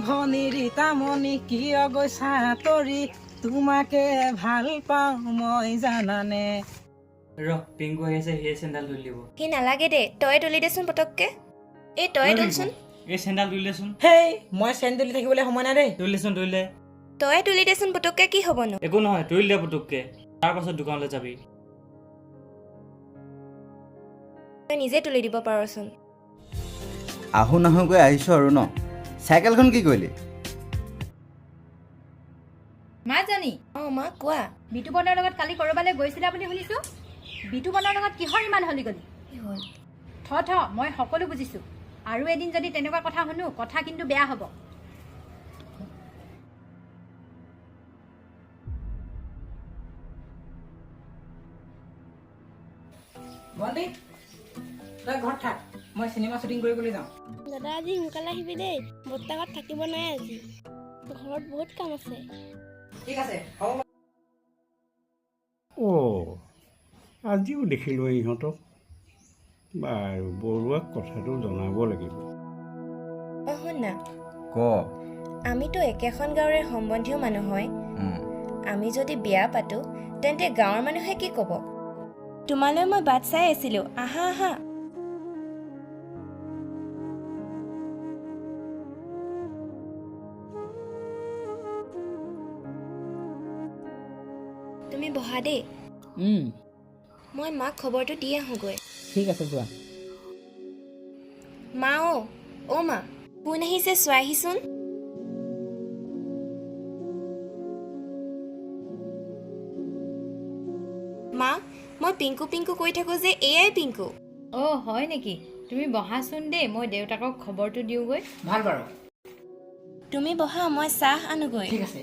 ৰীতামণি ৰীতামণি কিয় গৈছা তৰি তোমাকে ভাল পাওঁ মই জানানে? ৰ পিংকু আহি আছে সিয়ে চেণ্ডেল তুলি দিব। সি নালাগে দে তই তুলি দেচোন পটককে এই তই তুলচোন। এই চেণ্ডেল তুলি দেচোন। হেই মই চেণ্ডেলি থাকিবলৈ সময় নাই দেই। তুলি দেচোন তুলি দে। তই তুলি দেচোন পটককে কি হ'বনো? একো নহয় তুলি দে পুতুককে। তাৰ পাছত দোকানলৈ যাবি। তই নিজে তুলি দিব পাৰচোন। আহো নাহোকৈ আহিছোঁ আৰু ন? চাইকেলখন কি কৰিলি? মাজনী অঁ মা কোৱা? বিতুপনৰ লগত কালি ক'ৰবালৈ গৈছিলা বুলি শুনিছোঁ। বিতুপনৰ লগত কিহৰ ইমান হলি গলি? থ থ মই সকলো বুজিছোঁ। আৰু এদিন যদি তেনেকুৱা কথা শুনো কথা কিন্তু বেয়া হ'ব। ভণ্টি তই ঘৰত থাক মই চিনেমা শ্বুটিং কৰিবলৈ যাওঁ। দাদা আজি সোনকালে আহিবি দেই বৰ্তাকত থাকিব নাই আজি। ঘৰত বহুত কাম আছে। ঠিক আছে হ'ব অ' আজিও দেখিলোঁ ইহঁতক। বাৰু বৰুৱাক কথাটো জনাব লাগিব। অঁ শুন না। ক? আমিতো একেখন গাঁৱৰে সম্বন্ধীয় মানুহ হয়। আমি যদি বিয়া পাতোঁ তেন্তে গাঁৱৰ মানুহে কি ক'ব? তোমালৈ মই বাট চাই আছিলোঁ। আহা আহা। তুমি বহা দেই। মই মাক খবৰটো দি আহোঁগৈ। ঠিক আছে যোৱা। মা অ' অ' মা কোন আহিছে চোৱাহিচোন মা মই পিংকু পিংকু কৈ থাকোঁ যে এয়াই পিংকু। অ' হয় নেকি? তুমি বহাচোন দেই মই দেউতাকক খবৰটো দিওঁগৈ। ভাল বাৰু। তুমি বহা মই চাহ আনোগৈ। ঠিক আছে।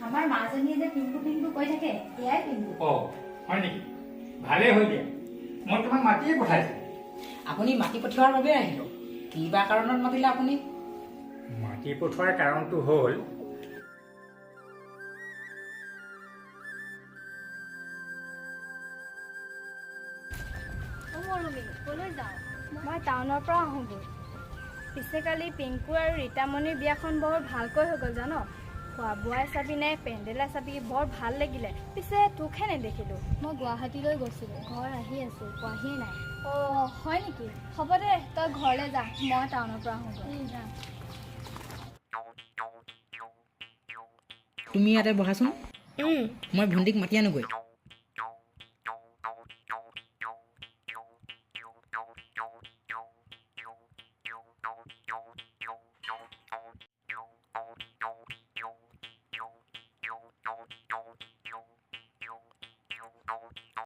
আমাৰ মাজনীয়ে যে পিংকু পিংকু কৈ থাকে এয়াই পিংকু। অ' হয় নেকি? ভালেই হৈ দিয়া। মই তোমাক মাতিয়ে পঠাইছোঁ। আপুনি মাতি পঠিওৱাৰ বাবে আহিলোঁ। কিবা কাৰণত মাতিলে আপুনি? মাতি পঠোৱাৰ কাৰণটো হ'ল মই টাউনৰ পৰা আহোঁগৈ। পিছে কালি পিংকু আৰু ৰীতামণিৰ বিয়াখন বৰ ভালকৈ হৈ গ'ল জান? খোৱা বোৱাই চাবি নে পেণ্ডেলাই চাবি বৰ ভাল লাগিলে পিছে তোকহে নেদেখিলোঁ। মই গুৱাহাটীলৈ গৈছিলোঁ ঘৰ আহি আছোঁ পোৱাহিয়ে নাই। অঁ হয় নেকি? হ'ব দে তই ঘৰলৈ যা মই টাউনৰ পৰা আহোঁগৈ। যা। তুমি ইয়াতে বহাচোন। মই ভণ্টিক মাতি আনোগৈ।